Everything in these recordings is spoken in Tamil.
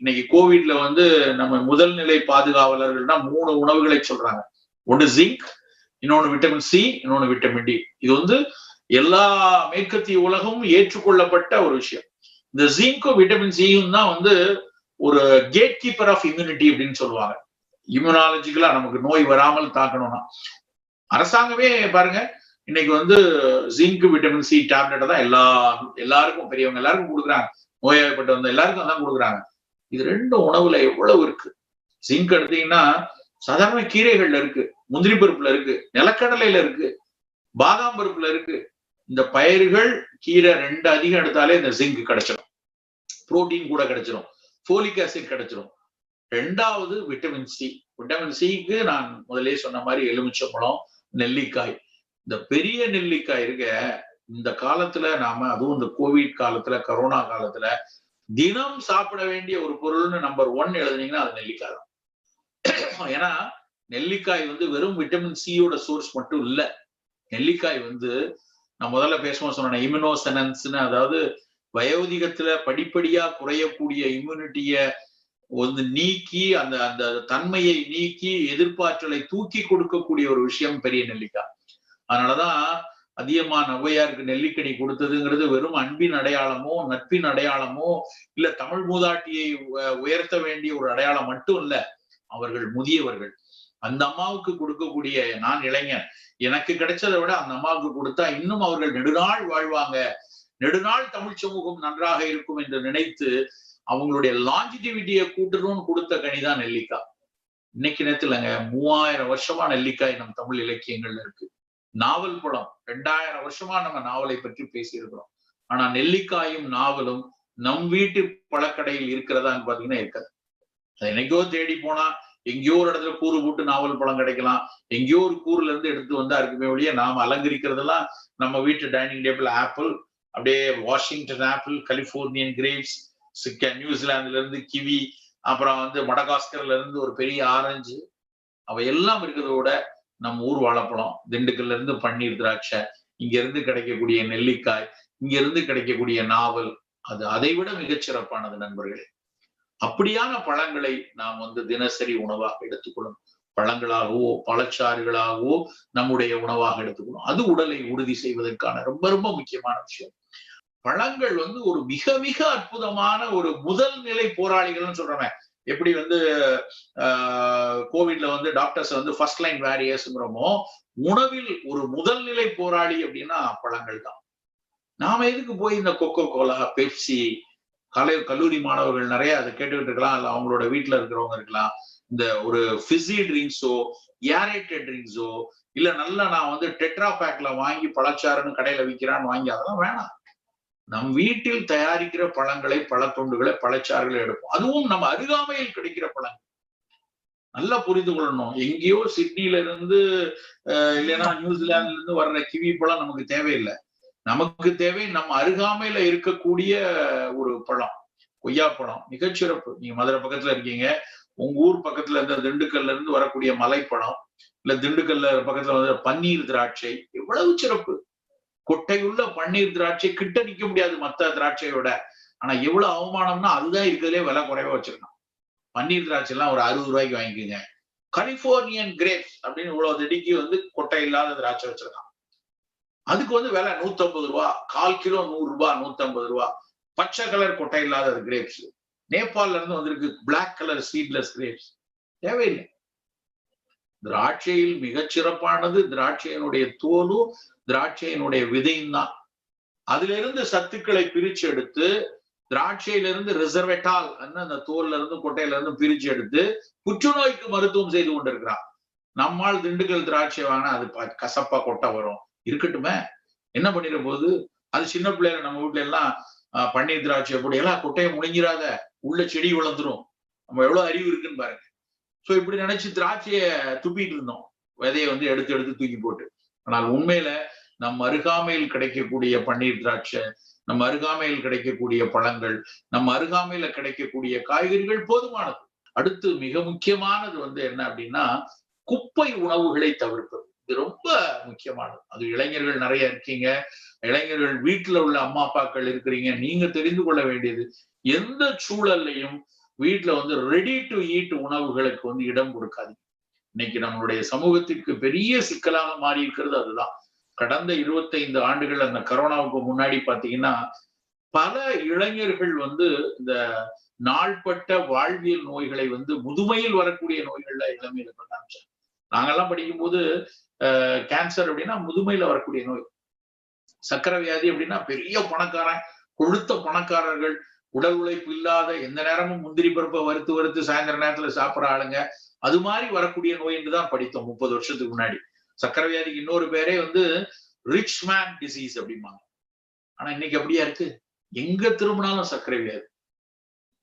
இன்னைக்கு கோவிட்ல வந்து நம்ம முதல் நிலை பாதுகாவலர்கள்னா மூணு உணவுகளை சொல்றாங்க. ஒன்று ஜிங்க் இன்னொன்னு விட்டமின் சி இன்னொன்னு விட்டமின் டி இது வந்து எல்லா மேற்கத்திய உலகமும் ஏற்றுக்கொள்ளப்பட்ட ஒரு விஷயம். இந்த ஜிங்கும் விட்டமின் சியும் தான் வந்து ஒரு கேட் கீப்பர் ஆஃப் இம்யூனிட்டி அப்படின்னு சொல்லுவாங்க. இம்யூனாலஜிக்கலா நமக்கு நோய் வராமல் தாக்கணும்னா. அரசாங்கமே பாருங்க இன்னைக்கு வந்து ஜிங்க் விட்டமின் சி டேப்லெட்டை தான் எல்லா எல்லாருக்கும் பெரியவங்க எல்லாருக்கும் கொடுக்குறாங்க. நோயாளிப்பட்டு வந்த எல்லாருக்கும் தான் கொடுக்குறாங்க. இது ரெண்டு உணவுல எவ்வளவு இருக்கு? ஜிங்க் எடுத்தீங்கன்னா சாதாரண கீரைகள்ல இருக்கு முந்திரி பருப்புல இருக்கு நிலக்கடலையில இருக்கு பாதாம் பருப்புல இருக்கு. இந்த பயிர்கள் கீரை ரெண்டு அதிகம் எடுத்தாலே இந்த ஜிங்க் கிடைச்சிடும் புரோட்டீன் கூட கிடைச்சிடும் ஃபோலிக் ஆசிட் கிடைச்சிடும் ரெண்டாவது விட்டமின் சி விட்டமின் சிக்கு நான் முதலே சொன்ன மாதிரி எலுமிச்சம்பழம் நெல்லிக்காய். இந்த பெரிய நெல்லிக்காய் இருக்க இந்த காலத்துல நாம அதுவும் இந்த கோவிட் காலத்துல கரோனா காலத்துல தினம் சாப்பிட வேண்டிய ஒரு பொருள்னு நம்பர் ஒன் எழுதுனீங்கன்னா அது நெல்லிக்காய் தான். ஏன்னா நெல்லிக்காய் வந்து வெறும் விட்டமின் சியோட சோர்ஸ் மட்டும் இல்ல. நெல்லிக்காய் வந்து நான் முதல்ல பேசுவோம் சொன்னேன் இம்யூனோசனன்ஸ்னு அதாவது வயோதிகத்துல படிப்படியா குறையக்கூடிய இம்யூனிட்டிய வந்து நீக்கி அந்த அந்த தன்மையை நீக்கி எதிர்ப்பாற்றலை தூக்கி கொடுக்கக்கூடிய ஒரு விஷயம் பெரிய நெல்லிக்காய். அதனாலதான் அதிகமா நவ்வையாருக்கு நெல்லிக்கனி கொடுத்ததுங்கிறது வெறும் அன்பின் அடையாளமோ நட்பின் அடையாளமோ இல்ல தமிழ் மூதாட்டியை உயர்த்த வேண்டிய ஒரு அடையாளம் மட்டும் இல்ல அவர்கள் முதியவர்கள். அந்த அம்மாவுக்கு கொடுக்கக்கூடிய நான் இளைஞன் எனக்கு கிடைச்சதை விட அந்த அம்மாவுக்கு கொடுத்தா இன்னும் அவர்கள் நெடுநாள் வாழ்வாங்க. நெடுநாள் தமிழ் சமூகம் நன்றாக இருக்கும் என்று நினைத்து அவங்களுடைய லாஞ்சிட்டிவிட்டியை கூட்டணும்னு கொடுத்த கனிதான் நெல்லிக்காய். இன்னைக்கு நேரத்துலங்க மூவாயிரம் வருஷமா நெல்லிக்காய் நம் தமிழ் இலக்கியங்கள்ல இருக்கு. நாவல் குளம் ரெண்டாயிரம் வருஷமா நம்ம நாவலை பற்றி பேசியிருக்கிறோம். ஆனா நெல்லிக்காயும் நாவலும் நம் வீட்டு பழக்கடையில் இருக்கிறதான்னு பாத்தீங்கன்னா இருக்காது. என்னைக்கோ தேடி போனா எங்கேயோ ஒரு இடத்துல கூறு போட்டு நாவல் பழம் கிடைக்கலாம். எங்கேயோ ஒரு கூறுல இருந்து எடுத்து வந்தா இருக்குமே ஒழிய நாம அலங்கரிக்கிறதெல்லாம் நம்ம வீட்டு டைனிங் டேபிள் ஆப்பிள் அப்படியே வாஷிங்டன் ஆப்பிள் கலிபோர்னியன் கிரேப்ஸ் நியூசிலாந்துல இருந்து கிவி அப்புறம் வந்து மடகாஸ்கர்ல இருந்து ஒரு பெரிய ஆரஞ்சு அவ எல்லாம் இருக்கிறத விட நம்ம ஊர் வாழைப்பழம் திண்டுக்கல்ல இருந்து பன்னீர் திராட்சை இங்க இருந்து கிடைக்கக்கூடிய நெல்லிக்காய் இங்க இருந்து கிடைக்கக்கூடிய நாவல் அது அதை விட மிகச்சிறப்பானது நண்பர்களே. அப்படியான பழங்களை நாம் வந்து தினசரி உணவாக எடுத்துக்கொள்ளணும் பழங்களாகவோ பழச்சாறுகளாகவோ நம்முடைய உணவாக எடுத்துக்கணும் அது உடலை உறுதி செய்வதற்கான ரொம்ப ரொம்ப முக்கியமான விஷயம். பழங்கள் வந்து ஒரு மிக மிக அற்புதமான ஒரு முதல் நிலை போராளிகள்னு சொல்றேன் எப்படி வந்து கோவிட்ல வந்து டாக்டர்ஸ் வந்து ஃபர்ஸ்ட் லைன் வேரியர்ஸ்ங்கிறோமோ உணவில் ஒரு முதல் நிலை போராளி அப்படின்னா பழங்கள் தான். நாம எதுக்கு போய் இந்த கொக்கோ கோலா பெப்சி கலை கல்லூரி மாணவர்கள் நிறைய அதை கேட்டுக்கிட்டு இருக்கலாம். இல்ல அவங்களோட வீட்டில் இருக்கிறவங்க இருக்கலாம். இந்த ஒரு ஃபிசி ட்ரிங்க்ஸோ ஏரேட்டட் ட்ரிங்க்ஸோ இல்ல நல்லா நான் வந்து டெட்ரா பேக்ல வாங்கி பழச்சாறுன்னு கடையில விற்கிறான்னு வாங்கி அதெல்லாம் வேணாம். நம் வீட்டில் தயாரிக்கிற பழங்களை பழத்தொண்டுகளை பழச்சாறுகளை எடுப்போம். அதுவும் நம்ம அருகாமையில் கிடைக்கிற பழங்கள். நல்லா புரிந்து கொள்ளணும். எங்கேயோ சிட்னில இருந்து இல்லைன்னா நியூசிலாந்துல இருந்து வர்ற கிவி பழம் நமக்கு தேவையில்லை. நமக்கு தேவை நம்ம அருகாமையில இருக்கக்கூடிய ஒரு பழம். கொய்யா பழம். மிகச்சிறப்பு. நீங்க மதுரை பக்கத்துல இருக்கீங்க. உங்க ஊர் பக்கத்துல இருந்த திண்டுக்கல்ல இருந்து வரக்கூடிய மலைப்பழம் இல்ல திண்டுக்கல்ல பக்கத்துல வந்து பன்னீர் திராட்சை எவ்வளவு சிறப்பு. கொட்டையுள்ள பன்னீர் திராட்சை கிட்ட நிக்க முடியாது மத்த திராட்சையோட. ஆனா எவ்வளவு அவமானம்னா அதுதான் இருக்கிறதுலே விலை குறைவா வச்சிருக்கான் பன்னீர் திராட்சை எல்லாம் ஒரு அறுபது ரூபாய்க்கு வாங்கிக்கோங்க. கலிபோர்னியன் கிரேப்ஸ் அப்படின்னு இவ்வளவு திடிக்கு வந்து கொட்டை இல்லாத திராட்சை வச்சிருக்கான். அதுக்கு வந்து விலை நூத்தம்பது ரூபா கால் கிலோ நூறு ரூபாய் நூத்தம்பது ரூபா. பச்சை கலர் கொட்டை இல்லாத கிரேப்ஸ். நேபாள்ல இருந்து வந்திருக்கு பிளாக் கலர் சீட்லெஸ் கிரேப்ஸ் தேவையில்லை. திராட்சையில் மிகச் சிறப்பானது திராட்சையினுடைய தோலும் திராட்சையினுடைய விதையும் தான். அதுல இருந்து சத்துக்களை பிரிச்சு எடுத்து திராட்சையிலிருந்து ரிசர்வேட்டால் அந்த தோல்ல இருந்து கொட்டையில இருந்து பிரிச்சு எடுத்து புற்றுநோய்க்கு மருத்துவம் செய்து கொண்டிருக்கிறான் நம்மால் திண்டுக்கல் திராட்சை வாங்கினா அது கசப்பா கொட்டை வரும். இருக்கட்டுமே? என்ன பண்ணிட போது அது சின்ன பிள்ளைங்க நம்ம வீட்டுல எல்லாம் பன்னீர் திராட்சை எப்படி எல்லாம் கொட்டையை முடிஞ்சிடாத உள்ள செடி வளர்ந்துரும். நம்ம எவ்வளவு அறிவு இருக்குன்னு பாருங்க. சோ இப்படி நினைச்சு திராட்சைய துப்பிட்டு இருந்தோம். விதையை வந்து எடுத்து எடுத்து தூக்கி போட்டு. ஆனால் உண்மையில நம் அருகாமையில் கிடைக்கக்கூடிய பன்னீர் திராட்சை நம்ம அருகாமையில் கிடைக்கக்கூடிய பழங்கள் நம்ம அருகாமையில கிடைக்கக்கூடிய காய்கறிகள் போதுமானது. அடுத்து மிக முக்கியமானது வந்து என்ன அப்படின்னா குப்பை உணவுகளை தவிர்ப்பது. இது ரொம்ப முக்கியமானது. அது இளைஞர்கள் நிறைய இருக்கீங்க. இளைஞர்கள் வீட்டுல உள்ள அம்மா அப்பாக்கள் இருக்கிறீங்க. நீங்க தெரிந்து கொள்ள வேண்டியது எந்த சூழல்லையும் வீட்டுல வந்து ரெடி டு ஈட் உணவுகளுக்கு வந்து இடம் கொடுக்காதீங்க. இன்னைக்கு நம்மளுடைய சமூகத்திற்கு பெரிய சிக்கலாக மாறி இருக்கிறது அதுதான். கடந்த இருபத்தைந்து ஆண்டுகள் அந்த கரோனாவுக்கு முன்னாடி பாத்தீங்கன்னா பல இளைஞர்கள் வந்து இந்த நாள்பட்ட வாழ்வியல் நோய்களை வந்து முதுமையில் வரக்கூடிய நோய்கள்ல இளமையில பண்ண ஆரம்பிச்சாங்க நாங்கெல்லாம் படிக்கும்போது கேன்சர் அப்படின்னா முதுமையில வரக்கூடிய நோய். சக்கரை வியாதி அப்படின்னா பெரிய பணக்காரன் கொழுத்த பணக்காரர்கள் உடல் உழைப்பு இல்லாத எந்த நேரமும் முந்திரி பருப்பை வறுத்து வறுத்து சாயந்தர நேரத்துல சாப்பிட்ற ஆளுங்க அது மாதிரி வரக்கூடிய நோய் என்று தான் படித்தோம் முப்பது வருஷத்துக்கு முன்னாடி. சக்கரை வியாதிக்கு இன்னொரு பேரே வந்து ரிச் மேன் டிசீஸ் அப்படிம்பாங்க. ஆனா இன்னைக்கு அப்படியா இருக்கு? எங்க திரும்பினாலும் சர்க்கரை வியாதி.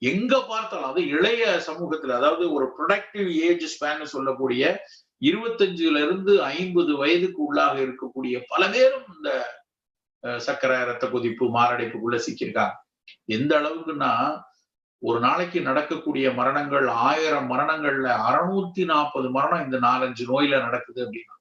எங்க பார்த்தாலும் அது இளைய சமூகத்துல அதாவது ஒரு ப்ரொடக்டிவ் ஏஜ் ஸ்பேன் சொல்லக்கூடிய இருபத்தஞ்சுல இருந்து ஐம்பது வயதுக்கு உள்ளாக இருக்கக்கூடிய பல பேரும் இந்த சர்க்கரை ரத்த கொதிப்பு மாரடைப்புக்குள்ள சிக்கியிருக்காங்க. எந்த அளவுக்குன்னா ஒரு நாளைக்கு நடக்கக்கூடிய மரணங்கள் ஆயிரம் மரணங்கள்ல அறுநூத்தி நாற்பது மரணம் இந்த நாலஞ்சு நோயில நடக்குது அப்படின்னா.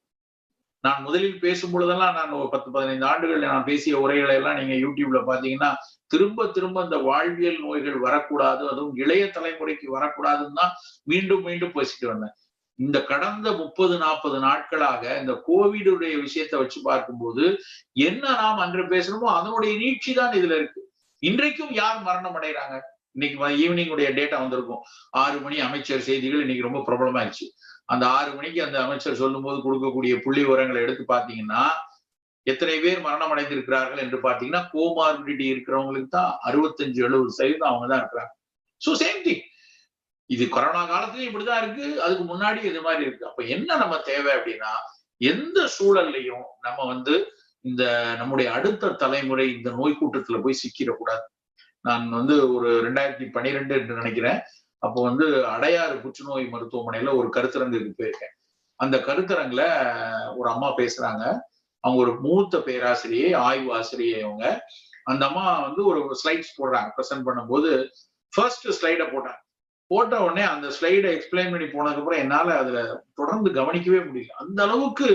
நான் முதலில் பேசும் பொழுதெல்லாம் நான் ஒரு பத்து பதினைந்து ஆண்டுகள் நான் பேசிய உரைகளை எல்லாம் நீங்க யூடியூப்ல பாத்தீங்கன்னா திரும்ப திரும்ப இந்த வாழ்வியல் நோய்கள் வரக்கூடாது அதுவும் இளைய தலைமுறைக்கு வரக்கூடாதுன்னு தான் மீண்டும் மீண்டும் பேசிட்டு வந்தேன். இந்த கடந்த முப்பது நாற்பது நாட்களாக இந்த கோவிடுடைய விஷயத்தை வச்சு பார்க்கும்போது என்ன நாம் அன்று பேசணுமோ அதனுடைய நீட்சி தான் இதுல இருக்கு. இன்றைக்கும் யார் மரணம் அடைகிறாங்க? இன்னைக்கு ஈவினிங் உடைய டேட்டா வந்திருக்கும். ஆறு மணி அமைச்சர் செய்திகள் இன்னைக்கு ரொம்ப பிரபலமாயிடுச்சு அந்த ஆறு மணிக்கு அந்த அமைச்சர் சொல்லும் போது கொடுக்கக்கூடிய புள்ளி விவரங்களை எடுத்து பாத்தீங்கன்னா எத்தனை பேர் மரணம் அடைந்திருக்கிறார்கள் என்று பாத்தீங்கன்னா கோமார்பிடிட்டி இருக்கிறவங்களுக்கு தான் அறுபத்தஞ்சு எழுபது சதவீதம் அவங்க தான் இருக்கிறாங்க. ஸோ சேம் திங் இது கொரோனா காலத்துலயும் இப்படிதான் இருக்கு. அதுக்கு முன்னாடி இது மாதிரி இருக்கு. அப்ப என்ன நம்ம தேவை அப்படின்னா எந்த சூழல்லையும் நம்ம வந்து இந்த நம்முடைய அடுத்த தலைமுறை இந்த நோய் கூட்டத்துல போய் சிக்கிடக்கூடாது. நான் வந்து ஒரு ரெண்டாயிரத்தி பன்னிரெண்டு என்று நினைக்கிறேன். அப்போ வந்து அடையாறு புற்றுநோய் மருத்துவமனையில ஒரு கருத்தரங்குக்கு போயிருக்கேன். அந்த கருத்தரங்குல ஒரு அம்மா பேசுறாங்க. அவங்க ஒரு மூத்த பேராசிரியை ஆய்வு ஆசிரியை அவங்க. அந்த அம்மா வந்து ஒரு ஸ்லைட்ஸ் போடுறாங்க ப்ரெசென்ட் பண்ணும்போது. ஃபர்ஸ்ட் ஸ்லைடை போட்டாங்க. போட்ட உடனே அந்த ஸ்லைடை எக்ஸ்பிளைன் பண்ணி போனதுக்கு அப்புறம் என்னால அதுல தொடர்ந்து கவனிக்கவே முடியல. அந்த அளவுக்கு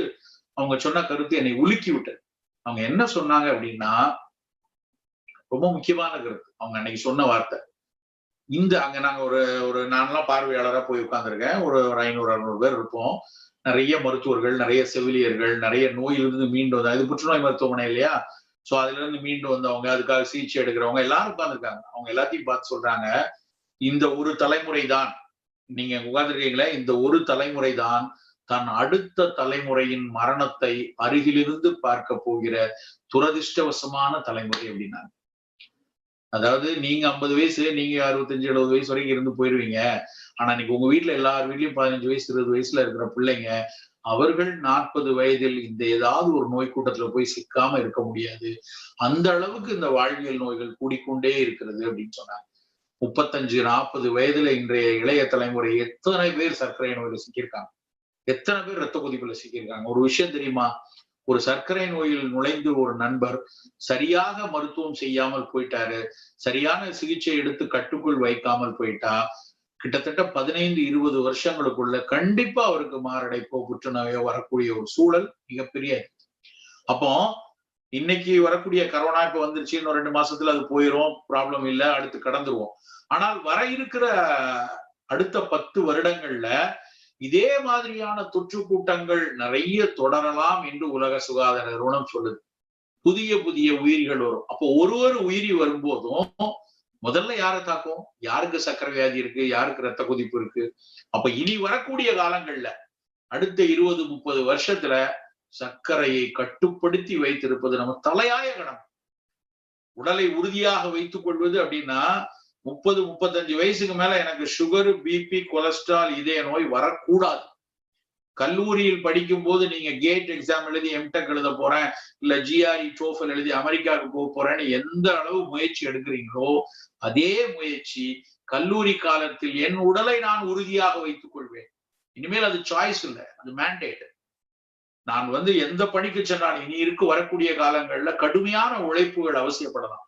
அவங்க சொன்ன கருத்து என்னை உலுக்கி விட்டது. அவங்க என்ன சொன்னாங்க அப்படின்னா ரொம்ப முக்கியமான கருத்து அவங்க அன்னைக்கு சொன்ன வார்த்தை. இந்த அங்க நாங்க ஒரு ஒரு நான்லாம் பார்வையாளரா போய் உட்காந்துருக்கேன் ஒரு ஒரு ஐநூறு அறுநூறு பேர் இருப்போம். நிறைய மருத்துவர்கள் நிறைய செவிலியர்கள் நிறைய நோயிலிருந்து மீண்டு வந்தாங்க இது புற்றுநோய் மருத்துவமனை இல்லையா? சோ அதுல இருந்து மீண்டு வந்தவங்க அதுக்காக சிகிச்சை எடுக்கிறவங்க எல்லாரும் உட்காந்துருக்காங்க அவங்க எல்லாத்தையும் பார்த்து சொல்றாங்க இந்த ஒரு தலைமுறை தான் நீங்க உட்கார்ந்துருக்கீங்களே இந்த ஒரு தலைமுறை தான் தன் அடுத்த தலைமுறையின் மரணத்தை அருகிலிருந்து பார்க்க போகிற துரதிருஷ்டவசமான தலைமுறை அப்படின்னாங்க. அதாவது நீங்க ஐம்பது வயசு நீங்க அறுபத்தஞ்சு எழுபது வயசு வரைக்கும் இருந்து போயிருவீங்க. ஆனா இன்னைக்கு உங்க வீட்டுல எல்லார் வீட்லயும் பதினஞ்சு வயசு இருபது வயசுல இருக்கிற பிள்ளைங்க அவர்கள் நாற்பது வயதில் இந்த ஏதாவது ஒரு நோய் கூட்டத்துல போய் சிக்காம இருக்க முடியாது. அந்த அளவுக்கு இந்த வாழ்வியல் நோய்கள் கூடிக்கொண்டே இருக்கிறது அப்படின்னு சொன்னாங்க. முப்பத்தஞ்சு நாற்பது வயதுல இன்றைய இளைய தலைமுறை எத்தனை பேர் சர்க்கரை நோயில சிக்கியிருக்காங்க? எத்தனை பேர் ரத்த கொதிப்புல சிக்கியிருக்காங்க? ஒரு விஷயம் தெரியுமா? ஒரு சர்க்கரை நோயில் நுழைந்து ஒரு நண்பர் சரியாக மருத்துவம் செய்யாமல் போயிட்டாரு. சரியான சிகிச்சை எடுத்து கட்டுக்குள் வைக்காமல் போயிட்டா. கிட்டத்தட்ட பதினைந்து இருபது வருஷங்களுக்குள்ள கண்டிப்பா அவருக்கு மாரடைப்போ புற்றுநோயோ வரக்கூடிய ஒரு சூழல் மிகப்பெரிய. அப்போ இன்னைக்கு வரக்கூடிய கரோனா இப்ப வந்துருச்சு இன்னும் ரெண்டு மாசத்துல அது போயிரும் ப்ராப்ளம் இல்லை அடுத்து கடந்துருவோம். ஆனால் வர இருக்கிற அடுத்த பத்து வருடங்கள்ல இதே மாதிரியான தொற்று கூட்டங்கள் நிறைய தொடரலாம் என்று உலக சுகாதார நிறுவனம் சொல்லுது. புதிய புதிய உயிரிகள் வரும். அப்போ ஒரு ஒரு உயிரி வரும்போதும் முதல்ல யாரை தாக்கும்? யாருக்கு சக்கரை வியாதி இருக்கு? யாருக்கு ரத்த கொதிப்பு இருக்கு? அப்ப இனி வரக்கூடிய காலங்கள்ல அடுத்த இருபது முப்பது வருஷத்துல சர்க்கரையை கட்டுப்படுத்தி வைத்திருப்பது நம்ம தலையாய கணம் உடலை உறுதியாக வைத்துக் கொள்வது அப்படின்னா முப்பது முப்பத்தஞ்சு வயசுக்கு மேல எனக்கு சுகர் பிபி கொலஸ்ட்ரால் இதய நோய் வரக்கூடாது. கல்லூரியில் படிக்கும் போது நீங்க கேட் எக்ஸாம் எழுதி எம்டெக் எழுத போறேன் இல்ல ஜிஆர்இ டோஃபல் எழுதி அமெரிக்காவுக்கு போக போறேன்னு எந்த அளவு முயற்சி எடுக்கிறீங்களோ அதே முயற்சி கல்லூரி காலத்தில் என் உடலை நான் உறுதியாக வைத்துக் கொள்வேன். இனிமேல் அது சாய்ஸ் இல்லை அது மேண்டேட் நான் வந்து எந்த பணிக்கு சென்றாலும் இனி இருக்கு வரக்கூடிய காலங்கள்ல கடுமையான உழைப்புகள் அவசியப்படலாம்.